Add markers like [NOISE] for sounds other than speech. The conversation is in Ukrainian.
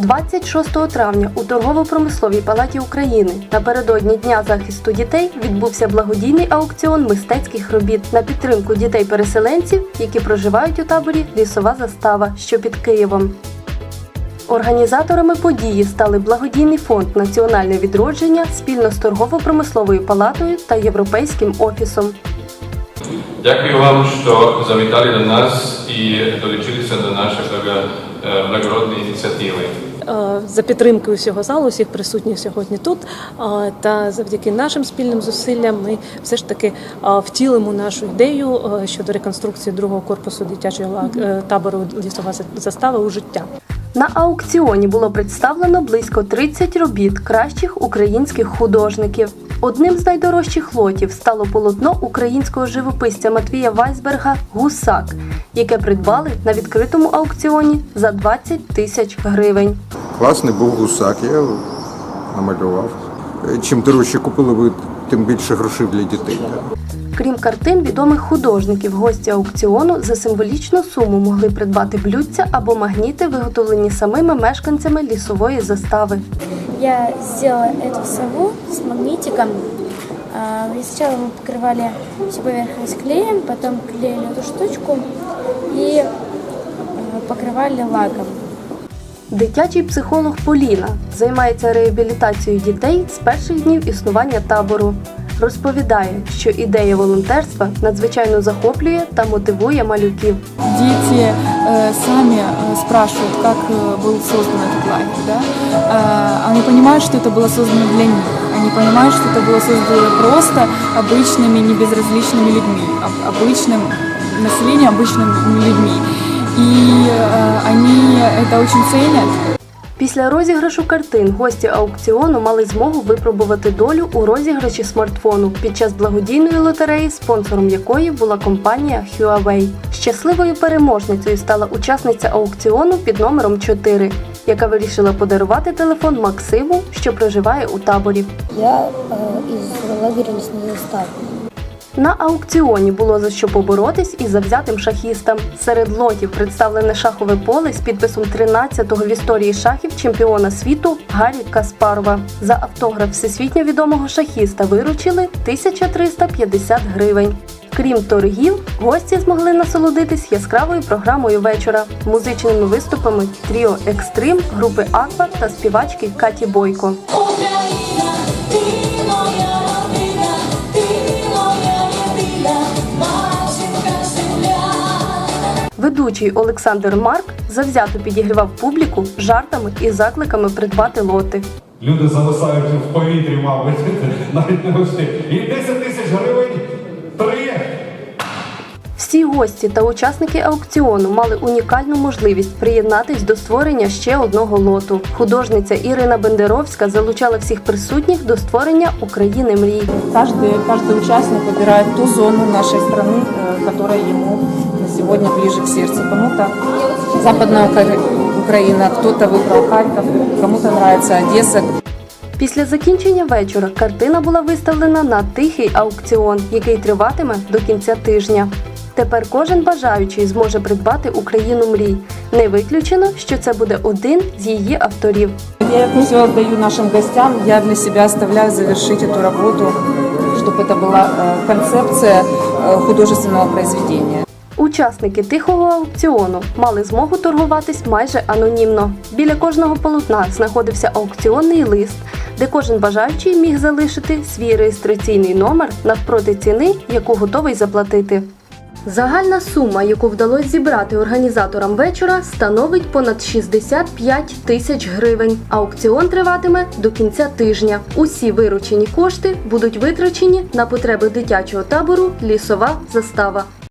26 травня у торгово-промисловій палаті України напередодні Дня захисту дітей відбувся благодійний аукціон мистецьких робіт на підтримку дітей-переселенців, які проживають у таборі Лісова застава, що під Києвом. Організаторами події стали благодійний фонд Національне відродження спільно з торгово-промисловою палатою та Європейським офісом. Дякую вам, що завітали до нас і долучилися до нашої е, благородної ініціативи. Е, за підтримки усього залу, усіх присутніх сьогодні тут. Е, Та завдяки нашим спільним зусиллям ми все ж таки е, втілимо нашу ідею щодо реконструкції другого корпусу дитячого табору лісова застава у життя. На аукціоні було представлено близько 30 робіт кращих українських художників. Одним з найдорожчих лотів стало полотно українського живописця Матвія Вайсберга Гусак, яке придбали на відкритому аукціоні за 20 тисяч гривень Класний був гусак, я його намалював. Е, Чим дорожче купили ви, тим більше грошей для дітей. Крім картин відомих художників, гості аукціону за символічну суму могли придбати блюдця або магніти, виготовлені самими мешканцями лісової застави. Я сделала эту сову с магнитиком. А, и Сначала мы покрывали всю поверхность клеем, потом клеили эту штучку и э, покрывали лаком. Дитячий психолог Поліна займається реабілітацією дітей з перших днів існування табору. Розповідає, що ідея волонтерства надзвичайно захоплює та мотивує малюків. Дети э, сами э, спрашивают, как э, был создан этот лагерь. Да? Э, они понимают, что это было создано для них. Они понимают, что это было создано просто обычными, небезразличными людьми, об- обычным населением, обычными людьми. И э, они это очень ценят. Після розіграшу картин гості аукціону мали змогу випробувати долю у розіграші смартфону під час благодійної лотереї, спонсором якої була компанія Huawei. Щасливою переможницею стала учасниця аукціону під номером 4, яка вирішила подарувати телефон Максиму, що проживає у таборі. Я э, из лагеря лесной заставы. На аукціоні було за що поборотись і завзятим шахістам. Серед лотів представлене шахове поле з підписом 13-го в історії шахів чемпіона світу Гаррі Каспарова. За автограф всесвітньо відомого шахіста виручили 1350 гривень. Крім торгів, гості змогли насолодитись яскравою програмою вечора, музичними виступами тріо Екстрим, групи Аква та співачки Каті Бойко. Україна, Ведучий Олександр Марк завзято підігрівав публіку жартами і закликами придбати лоти. Люди зависають в повітрі, мабуть, [LAUGHS] навіть не гості. І 10 тисяч гривень три. Всі гості та учасники аукціону мали унікальну можливість приєднатись до створення ще одного лоту. Художниця Ірина Бендеровська залучала всіх присутніх до створення України мрій. Каждый, каждый участник выбирает ту зону нашей страны, э, которая ему на сегодня ближе к сердцу. Кому-то Западная Укра- Украина, кто-то выбрал Харьков, кому-то нравится Одесса, Після закінчення вечора картина була виставлена на тихий аукціон, який триватиме до кінця тижня. Тепер кожен бажаючий зможе придбати Україну мрій. Не виключено, що це буде один з її авторів. Я все отдаю нашим гостям. Я для себя оставляю завершить эту работу, чтобы это была э, концепция э, художественного произведения. Учасники тихого аукціону мали змогу торгуватись майже анонімно. Біля кожного полотна знаходився аукціонний лист, де кожен бажаючий міг залишити свій реєстраційний номер навпроти ціни, яку готовий заплатити. Загальна сума, яку вдалося зібрати організаторам вечора, становить понад 65 тисяч гривень. Аукціон триватиме до кінця тижня. Усі виручені кошти будуть витрачені на потреби дитячого табору Лісова застава.